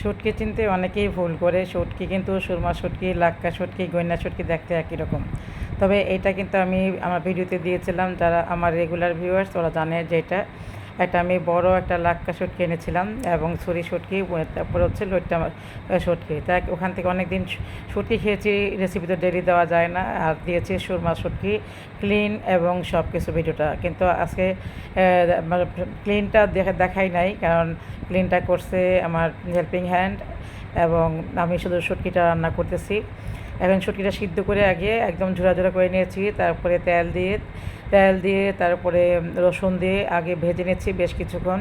শুটকি চিনতে অনেকেই ভুল করে। শুটকি কিন্তু সুরমা শুটকি, লাক্কা শুটকি, গয়না শুটকি দেখতে একই রকম। তবে এটা কিন্তু আমি আমার ভিডিওতে দিয়েছিলাম, যারা আমার রেগুলার ভিউয়ার্স ওরা জানে যে এটা। একটা আমি বড় একটা লাক্কা শুটকি এনেছিলাম এবং ছুরি শুটকি তারপরে হচ্ছে লোটটা শুটকি। তাই ওখান থেকে অনেক দিন শুটকি খেয়েছি রেসিপিতে ডেলি দেওয়া যায় না। আর দিয়েছি সুরমা শুটকি ক্লিন এবং সব কিছু ভিডিওটা। কিন্তু আজকে ক্লিনটা দেখে দেখাই নাই, কারণ ক্লিনটা করছে আমার হেল্পিং হ্যান্ড এবং আমি শুধু শুটকিটা রান্না করতেছি। এখন শুটকিটা সিদ্ধ করে আগে একদম ঝোড়া ঝোড়া করে নিয়েছি, তারপরে তেল দিয়ে তেল দিয়ে, তারপরে রসুন দিয়ে আগে ভেজে নিচ্ছি বেশ কিছুক্ষণ।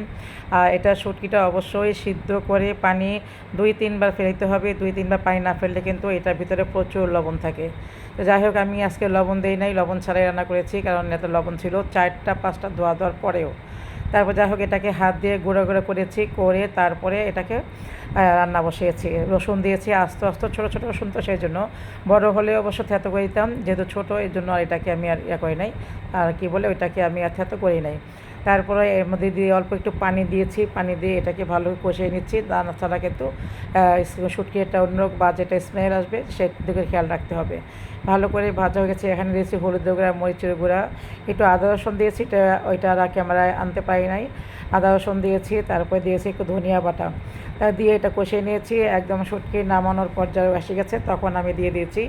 আর এটা শুটকিটা অবশ্যই সিদ্ধ করে পানি দুই তিনবার ফেলতে হবে। দুই তিনবার পানি না ফেললে কিন্তু এটার ভিতরে প্রচুর লবণ থাকে। তো যাই হোক, আমি আজকে লবণ দিই নাই, লবণ ছাড়াই রান্না করেছি, কারণ এত লবণ ছিল চারটা, পাঁচটা ধোয়া দেওয়ার পরেও। তারপর যাই হোক, এটাকে হাত দিয়ে গুঁড়ো গুঁড়ো করেছি, করে তারপরে এটাকে রান্না বসিয়েছি। রসুন দিয়েছি, আস্তে আস্তে, ছোটো ছোটো রসুন তো সেই জন্য। বড় হলে অবশ্য থেতো করে দিতাম যেহেতু ছোটো এই জন্য আর এটাকে আমি আর ইয়ে করি নাই। আর কি বলে, ওইটাকে আমি আর থেতো করি নাই। তারপরে এর মধ্যে দিয়ে অল্প একটু পানি দিয়েছি, পানি দিয়ে এটাকে ভালো কষিয়ে নিচ্ছি। দানা ছাড়া কিন্তু শুটকি একটা অন্য বা যেটা স্মেল আসবে সেদিকে খেয়াল রাখতে হবে। ভালো করে ভাজা হয়ে গেছে। এখানে দিয়েছি হলুদ গুঁড়া, মরিচের গুঁড়া। একটু আদা রসুন দিয়েছি, এটা, ওইটা আর ক্যামেরায় আনতে পারি নাই। আদা রসুন দিয়েছি, তারপরে দিয়েছি একটু ধনিয়া বাটা। দিয়ে এটা কষিয়ে নিয়েছি, একদম শুটকি নামানোর পর্যায়ে এসে গেছে, তখন আমি দিয়ে দিয়েছি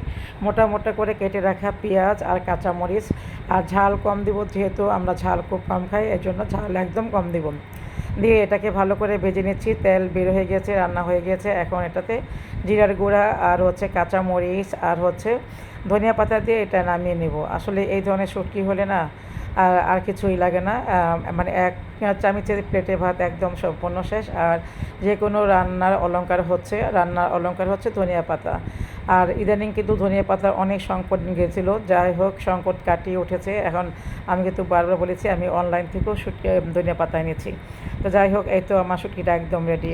মোটা মোটা করে কেটে রাখা পেঁয়াজ আর কাঁচামরিচ। আর ঝাল কম দিব, যেহেতু আমরা ঝাল খুব কম খাই এর জন্য ঝাল একদম কম দিব। দিয়ে এটাকে ভালো করে ভেজে নিচ্ছি। তেল বের হয়ে গেছে, রান্না হয়ে গেছে। এখন এটাতে জিরার গুঁড়া আর হচ্ছে কাঁচা মরিচ আর হচ্ছে ধনিয়া পাতা দিয়ে এটা নামিয়ে নেব। আসলে এই ধরনের শুটকি হলে না আর আর কিছুই লাগে না। মানে এক চামচের প্লেটে ভাত একদম সম্পূর্ণ শেষ। আর যে কোনো রান্নার অলঙ্কার হচ্ছে, রান্নার অলঙ্কার হচ্ছে ধনিয়া পাতা। আর ইদানিং কিন্তু ধনিয়া পাতার অনেক সংকট গিয়েছিল যাই হোক, সংকট কাটিয়ে উঠেছে। এখন আমি কিন্তু বারবার বলেছি, আমি অনলাইন থেকেও শুটকি, ধনিয়া পাতা এনেছি। তো যাই হোক, এই তো আমার শুটকিটা একদম রেডি